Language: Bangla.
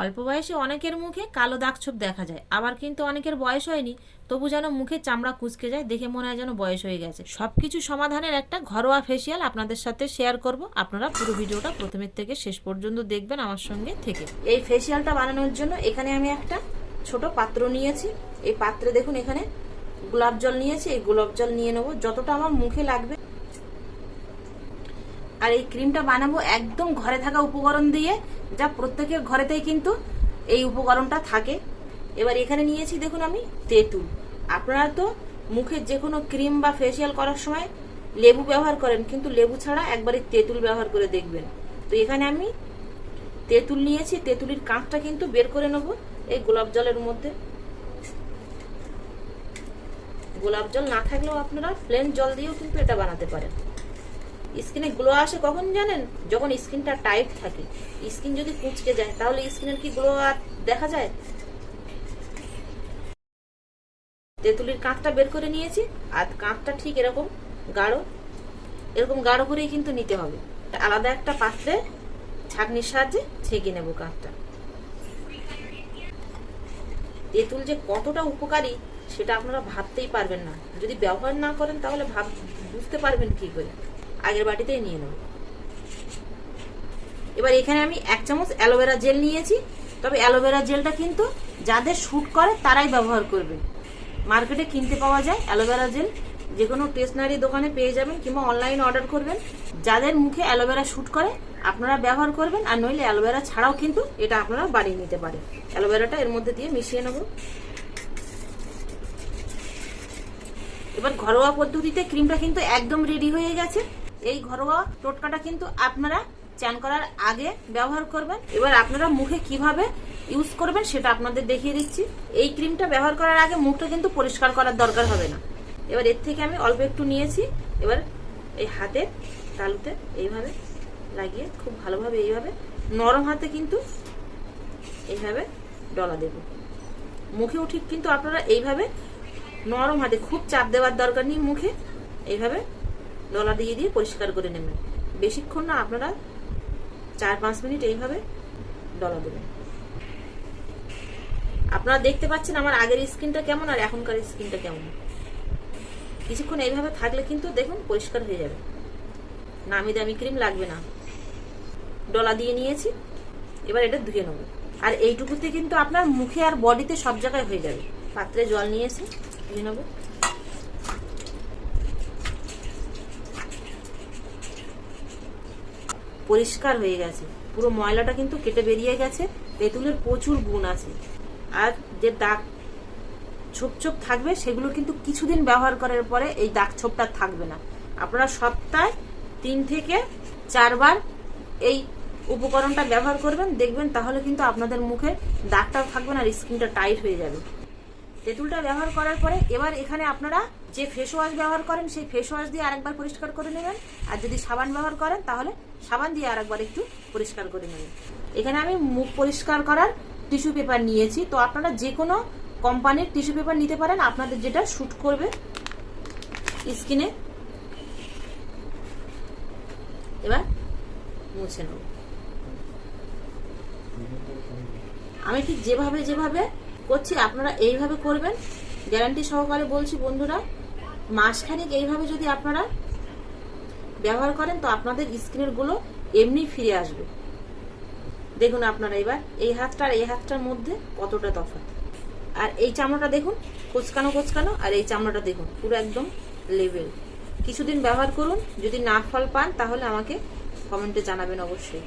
অল্প বয়সে অনেকের মুখে কালো দাগ ছোপ দেখা যায়, আবার কিন্তু অনেকের বয়স হয়নি, তবু যেন মুখে চামড়া কুচকে যায়, দেখে মনে হয় যেন বয়স হয়ে গেছে। সব কিছু সমাধানের একটা ঘরোয়া ফেসিয়াল আপনাদের সাথে শেয়ার করব, আপনারা পুরো ভিডিওটা প্রথমের থেকে শেষ পর্যন্ত দেখবেন আমার সঙ্গে থেকে। এই ফেসিয়ালটা বানানোর জন্য এখানে আমি একটা ছোট পাত্র নিয়েছি, এই পাত্রে দেখুন এখানে গোলাপ জল নিয়েছি, এই গোলাপ জল নিয়ে নেব, যতটা আমার মুখে লাগবে। আর এই ক্রিমটা বানাবো একদম ঘরে থাকা উপকরণ দিয়ে যা প্রত্যেকের ঘরেতেই কিন্তু এই উপকরণটা থাকে। এবার এখানে নিয়েছি, দেখুন আমি, তেঁতুল। আপনারা তো মুখের যে কোনো ক্রিম বা ফেসিয়াল করার সময় লেবু ব্যবহার করেন, কিন্তু লেবু ছাড়া একবারে তেঁতুল ব্যবহার করে দেখবেন। তো এখানে আমি তেঁতুল নিয়েছি, তেঁতুলির কাঁচটা কিন্তু বের করে নেব এই গোলাপ জলের মধ্যে। গোলাপ জল না থাকলেও আপনারা প্লেন জল দিয়েও কিন্তু এটা বানাতে পারেন। স্কিনে গ্লো আসে কখন জানেন? যখন স্কিনটা টাইট থাকে। স্কিন যদি কুচকে যায়, তাহলে স্কিনের কি গ্লো আর দেখা যায়? তেঁতুলির কাঁচটা বের করে নিয়েছি, আর কাঁচটা ঠিক এরকম গাঢ়। এরকম গাঢ় করেই কিন্তু নিতে হবে। আলাদা একটা পাত্রে ছাঁকনির সাহায্যে ছেঁকে নেব কাঁচটা তেঁতুল যে কতটা উপকারী, সেটা আপনারা ভাবতেই পারবেন না। যদি ব্যবহার না করেন, তাহলে ভাব বুঝতে পারবেন কি করে। আগের বাটিতেই নিয়ে নেব। এবার এখানে আমি এক চামচ অ্যালোভেরা জেল নিয়েছি। তবে অ্যালোভেরা জেলটা কিন্তু যাদের শ্যুট করে তারাই ব্যবহার করবে। মার্কেটে কিনতে পাওয়া যায় অ্যালোভেরা জেল। যে কোনো স্টেশনারি দোকানে পেয়ে যাবেন কিংবা অনলাইনে অর্ডার করবেন। যাদের মুখে অ্যালোভেরা শ্যুট করে, আপনারা ব্যবহার করবেন। আর নইলে অ্যালোভেরা ছাড়াও কিন্তু এটা আপনারা বানিয়ে নিতে পারেন। অ্যালোভেরাটা এর মধ্যে দিয়ে মিশিয়ে নেব। এবার ঘরোয়া পদ্ধতিতে ক্রিমটা কিন্তু একদম রেডি হয়ে গেছে। এই ঘরোয়া টোটকাটা কিন্তু আপনারা চান করার আগে ব্যবহার করবেন। এবার আপনারা মুখে কীভাবে ইউজ করবেন সেটা আপনাদের দেখিয়ে দিচ্ছি। এই ক্রিমটা ব্যবহার করার আগে মুখটা কিন্তু পরিষ্কার করার দরকার হবে না। এবার এর থেকে আমি অল্প একটু নিয়েছি। এবার এই হাতে তালুতে এইভাবে লাগিয়ে খুব ভালোভাবে এইভাবে নরম হাতে কিন্তু এইভাবে ডলা দেব। মুখেও ঠিক কিন্তু আপনারা এইভাবে নরম হাতে খুব চাপ দেওয়ার দরকার নেই মুখে। এইভাবে ডলা দিয়ে দিয়ে পরিষ্কার করে নেবেন। বেশিক্ষণ না, আপনারা চার পাঁচ মিনিট এইভাবে ডলা দেবেন। আপনারা দেখতে পাচ্ছেন আমার আগের স্কিনটা কেমন আর এখনকার স্কিনটা কেমন। কিছুক্ষণ এইভাবে থাকলে কিন্তু দেখুন পরিষ্কার হয়ে যাবে। নামি দামি ক্রিম লাগবে না। ডলা দিয়ে নিয়েছি, এবার এটা ধুয়ে নেব। আর এইটুকুতে কিন্তু আপনার মুখে আর বডিতে সব জায়গায় হয়ে যাবে। পাত্রে জল নিয়েছি, ধুয়ে নেব। পরিষ্কার হয়ে গেছে। পুরো ময়লাটা কিন্তু কেটে বেরিয়ে গেছে, তেঁতুলের প্রচুর গুণ আছে। আর যে দাগ ছোপ ছোপ থাকবে, সেগুলো কিন্তু কিছুদিন ব্যবহার করার পরে এই দাগ ছোপটা থাকবে না। আপনারা সপ্তাহে তিন থেকে চারবার এই উপকরণটা ব্যবহার করবেন, দেখবেন তাহলে কিন্তু আপনাদের মুখে দাগটাও থাকবে না আর স্কিনটা টাইট হয়ে যাবে। তেঁতুলটা ব্যবহার করার পরে এবার এখানে আপনারা যে ফেস ওয়াশ ব্যবহার করেন, সেই ফেস ওয়াশ দিয়ে আরেকবার পরিষ্কার করে নেবেন। আর যদি সাবান ব্যবহার করেন, তাহলে সাবান দিয়ে আরেকবার একটু পরিষ্কার করে নেবেন। এখানে আমি মুখ পরিষ্কার করার টিস্যু পেপার নিয়েছি। তো আপনারা যে কোনো কোম্পানির টিস্যু পেপার নিতে পারেন। আপনাদের যেটা শ্যুট করবে স্কিনে। এবার মুছে নেব। আমি ঠিক যেভাবে যেভাবে করছি, আপনারা এইভাবে করবেন। গ্যারান্টি সহকারে বলছি বন্ধুরা মাসখানেক এইভাবে যদি আপনারা ব্যবহার করেন, তো আপনাদের স্কিনেরগুলো এমনি ফিরে আসবে। দেখুন আপনারা এবার এই হাতটা আর এই হাতটার মধ্যে কতটা তফাৎ। আর এই চামড়াটা দেখুন, কোচকানো কোচকানো, আর এই চামড়াটা দেখুন, পুরো একদম লেভেল কিছুদিন ব্যবহার করুন, যদি না ফল পান, তাহলে আমাকে কমেন্টে জানাবেন অবশ্যই।